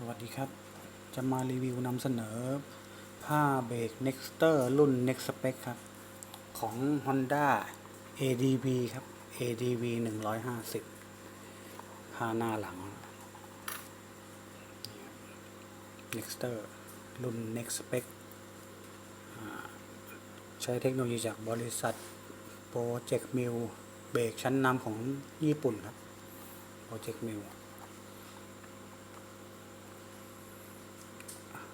สวัสดีครับ จะมารีวิวนำเสนอ ผ้าเบรก Nexter รุ่น Next Spec ครับ ของ Honda ADV ครับ ADV 150 ผ้าหน้าหลัง Nexter รุ่น Next Spec ใช้เทคโนโลยีจากบริษัท Project Mill เบรกชั้นนำของญี่ปุ่นครับ Project Mill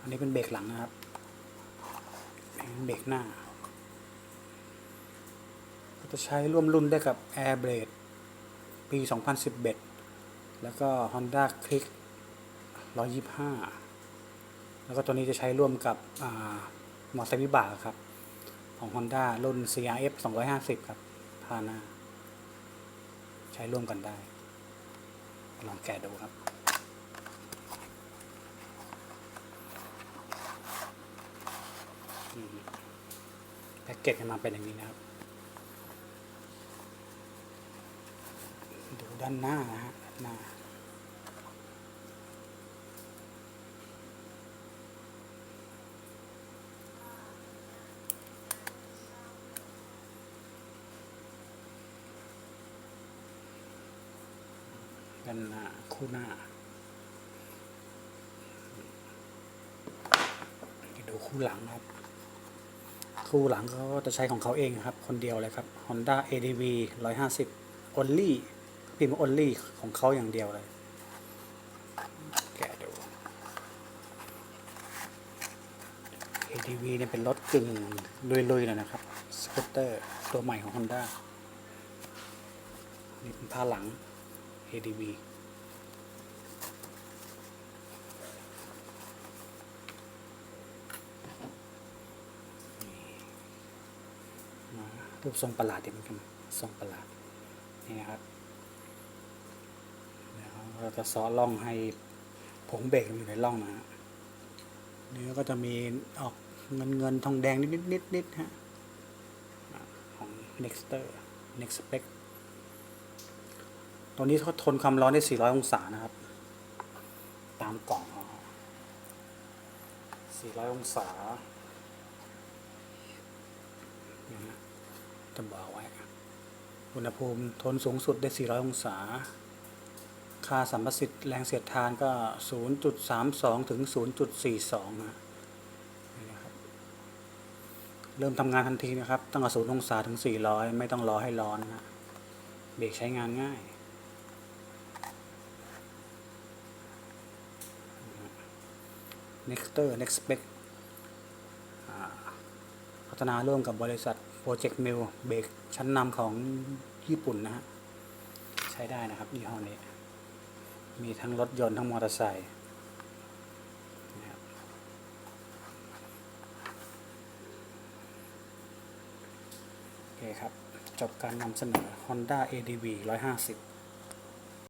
อันนี้เป็นเบรกหลังนะครับ เบรกหน้า ก็จะใช้ร่วมรุ่นได้กับ Air Blade ปี 2011 แล้วก็ Honda Click 125 แล้วก็ตัวนี้จะใช้ร่วมกับมอเตอร์วิบากครับ ของ Honda รุ่น CRF 250 ครับพาหน้าใช้ร่วมกันได้ ลองแกะดูครับ แพ็กเกจจะมาเป็นอย่างนี้นะครับ ดูด้านหน้านะฮะด้านหน้าด้านหน้าคู่หน้าดูคู่หลังนะครับ คู่หลังเขาก็จะใช้ของเขาเองครับ คนเดียวเลยครับ Honda ADV 150 Only พิมพ์ Only ของเขาอย่างเดียวเลย แกะดู ADV เนี่ยเป็นรถกึ่งลุยๆหน่อยนะครับ สกูตเตอร์ตัวใหม่ของ Honda นี่เป็นผ้าหลัง ADV มา รูปทรงประหลาดดีเหมือนกันทรงประหลาดนี่นะครับแล้วเราจะซ้อล่องให้ผงเบรกมันอยู่ในร่องนะฮะเนื้อก็จะมีออกเงินเงินทองแดงนิดนิดนิดนิดฮะอ่าของ Nexter Next Spec ตัวนี้เขาทนความร้อนได้ 400 องศานะครับ ตามกล่องเขา400 องศาเนี่ยนะ จะบอกไว้ อุณหภูมิทนสูงสุดได้ 400 องศา ค่าสัมประสิทธิ์แรงเสียดทานก็ 0.32 ถึง 0.42 นะเริ่มทำงานทันทีนะครับ ตั้งแต่0องศาถึง 400 ไม่ต้องรอให้ร้อนนะเบรกใช้งานง่าย Nexter Next Spec อ่าพัฒนาร่วมกับบริษัท โปรเจกต์มิลเบรกชั้นนำของญี่ปุ่นนะฮะ ใช้ได้นะครับยี่ห้อนี้ มีทั้งรถยนต์ทั้งมอเตอร์ไซค์นะครับโอเคครับ จบการนำเสนอ Honda ADV 150